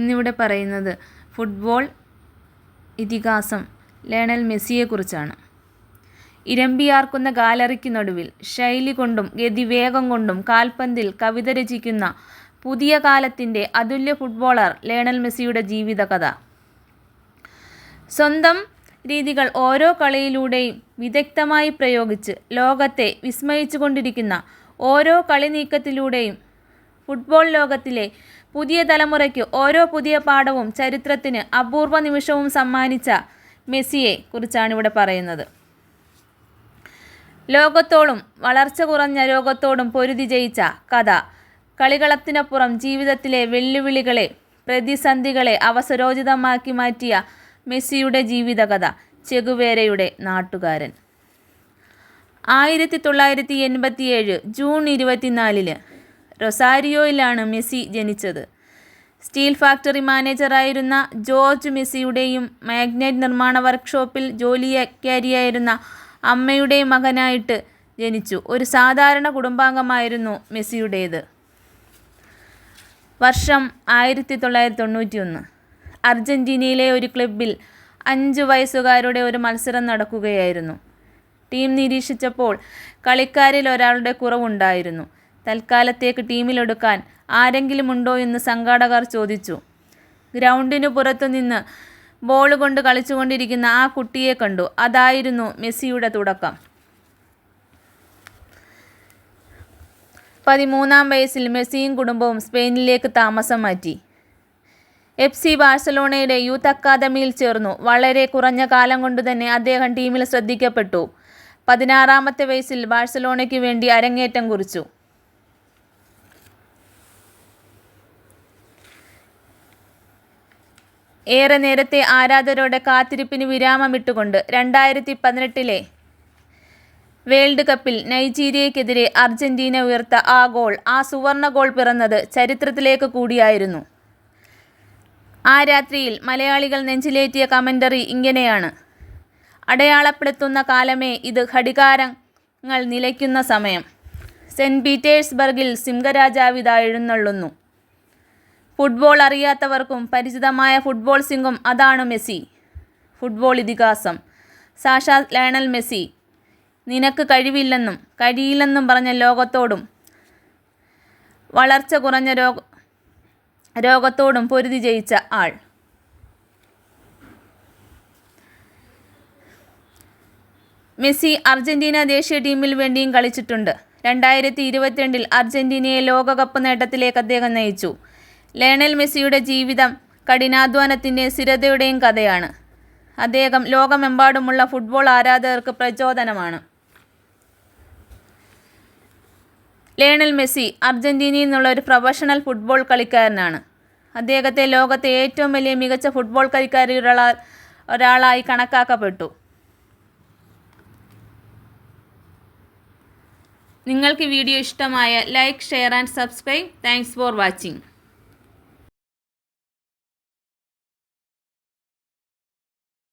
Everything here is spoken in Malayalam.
ഇന്നിവിടെ പറയുന്നത് ഫുട്ബോൾ ഇതിഹാസം ലയണൽ മെസ്സിയെക്കുറിച്ചാണ്. ഇരമ്പിയാർക്കുന്ന ഗാലറിക്ക് നടുവിൽ ശൈലി കൊണ്ടും ഗതിവേഗം കൊണ്ടും കാൽപന്തിൽ കവിത രചിക്കുന്ന പുതിയ കാലത്തിന്റെ അതുല്യ ഫുട്ബോളർ ലയണൽ മെസ്സിയുടെ ജീവിതകഥ. സ്വന്തം രീതികൾ ഓരോ കളിയിലൂടെയും വിദഗ്ധമായി പ്രയോഗിച്ച് ലോകത്തെ വിസ്മയിച്ചുകൊണ്ടിരിക്കുന്ന ഓരോ കളി നീക്കത്തിലൂടെയും ഫുട്ബോൾ ലോകത്തിലെ പുതിയ തലമുറയ്ക്ക് ഓരോ പുതിയ പാഠവും ചരിത്രത്തിന് അപൂർവ നിമിഷവും സമ്മാനിച്ച മെസ്സിയെ കുറിച്ചാണ് ഇവിടെ പറയുന്നത്. ലോകത്തോടും വളർച്ച കുറഞ്ഞ ലോകത്തോടും പൊരുതി ജയിച്ച കഥ കളികളത്തിനപ്പുറം ജീവിതത്തിലെ വെല്ലുവിളികളെ പ്രതിസന്ധികളെ അവസരോചിതമാക്കി മാറ്റിയ മെസ്സിയുടെ ജീവിതകഥ ചെകുവേരയുടെ നാട്ടുകാരൻ. ആയിരത്തി തൊള്ളായിരത്തി എൺപത്തിയേഴ് ജൂൺ ഇരുപത്തിനാലിന് റൊസാരിയോയിലാണ് മെസ്സി ജനിച്ചത്. സ്റ്റീൽ ഫാക്ടറി മാനേജറായിരുന്ന ജോർജ് മെസ്സിയുടെയും മാഗ്നറ്റ് നിർമ്മാണ വർക്ക്ഷോപ്പിൽ ജോലിക്കാരിയായിരുന്ന അമ്മയുടെ മകനായിട്ട് ജനിച്ചു. ഒരു സാധാരണ കുടുംബാംഗമായിരുന്നു മെസ്സിയുടേത്. വർഷം ആയിരത്തി തൊള്ളായിരത്തി തൊണ്ണൂറ്റി ഒന്ന് അർജന്റീനയിലെ ഒരു ക്ലബിൽ അഞ്ച് വയസ്സുകാരുടെ ഒരു മത്സരം നടക്കുകയായിരുന്നു. ടീം നിരീക്ഷിച്ചപ്പോൾ കളിക്കാരിൽ ഒരാളുടെ കുറവുണ്ടായിരുന്നു. തൽക്കാലത്തേക്ക് ടീമിലെടുക്കാൻ ആരെങ്കിലും ഉണ്ടോ എന്ന് സംഘാടകർ ചോദിച്ചു. ഗ്രൗണ്ടിനു പുറത്തുനിന്ന് ബോൾ കൊണ്ട് കളിച്ചുകൊണ്ടിരിക്കുന്ന ആ കുട്ടിയെ കണ്ടു. അതായിരുന്നു മെസ്സിയുടെ തുടക്കം. പതിമൂന്നാം വയസ്സിൽ മെസ്സിയും കുടുംബവും സ്പെയിനിലേക്ക് താമസം മാറ്റി. എഫ് സി ബാഴ്സലോണയുടെ യൂത്ത് അക്കാദമിയിൽ ചേർന്നു. വളരെ കുറഞ്ഞ കാലം കൊണ്ട് തന്നെ അദ്ദേഹം ടീമിൽ ശ്രദ്ധിക്കപ്പെട്ടു. പതിനാറാമത്തെ വയസ്സിൽ ബാഴ്സലോണയ്ക്ക് വേണ്ടി അരങ്ങേറ്റം കുറിച്ചു. ഏറെ നേരത്തെ ആരാധകരുടെ കാത്തിരിപ്പിന് വിരാമമിട്ടുകൊണ്ട് രണ്ടായിരത്തി പതിനെട്ടിലെ വേൾഡ് കപ്പിൽ നൈജീരിയയ്ക്കെതിരെ അർജന്റീന ഉയർത്ത ആ ഗോൾ ആ സുവർണ ഗോൾ പിറന്നത് ചരിത്രത്തിലേക്ക് കൂടിയായിരുന്നു. ആ രാത്രിയിൽ മലയാളികൾ നെഞ്ചിലേറ്റിയ കമന്ററി ഇങ്ങനെയാണ്. അടയാളപ്പെടുത്തുന്ന കാലമേ ഇത് ഘടികാരങ്ങൾ നിലയ്ക്കുന്ന സമയം. സെന്റ് പീറ്റേഴ്സ്ബർഗിൽ സിംഹരാജാവിത എഴുന്നള്ളുന്നു. ഫുട്ബോൾ അറിയാത്തവർക്കും പരിചിതമായ ഫുട്ബോൾ സിംഗും അതാണ് മെസ്സി. ഫുട്ബോൾ ഇതിഹാസം. സാക്ഷാത് ലയണൽ മെസ്സി. നിനക്ക് കഴിവില്ലെന്നും കഴിയില്ലെന്നും പറഞ്ഞ ലോകത്തോടും വളർച്ച കുറഞ്ഞ രോഗ രോഗത്തോടും പൊരുതി ജയിച്ച ആൾ. മെസ്സി അർജന്റീന ദേശീയ ടീമിൽ വേണ്ടിയും കളിച്ചിട്ടുണ്ട്. രണ്ടായിരത്തി ഇരുപത്തിരണ്ടിൽ അർജന്റീനയെ ലോകകപ്പ് നേട്ടത്തിലേക്ക് അദ്ദേഹം നയിച്ചു. ലയണൽ മെസ്സിയുടെ ജീവിതം കഠിനാധ്വാനത്തിന്റെ സ്ഥിരതയുടെയും കഥയാണ്. അദ്ദേഹം ലോകമെമ്പാടുമുള്ള ഫുട്ബോൾ ആരാധകർക്ക് പ്രചോദനമാണ്. ലയണൽ മെസ്സി അർജന്റീനയിൽ നിന്നുള്ള ഒരു പ്രൊഫഷണൽ ഫുട്ബോൾ കളിക്കാരനാണ്. അദ്ദേഹത്തെ ലോകത്തെ ഏറ്റവും വലിയ മികച്ച ഫുട്ബോൾ കളിക്കാരിൽ ഒരാളായി കണക്കാക്കപ്പെട്ടു. നിങ്ങൾക്ക് വീഡിയോ ഇഷ്ടമായ like share and subscribe. Thanks for watching.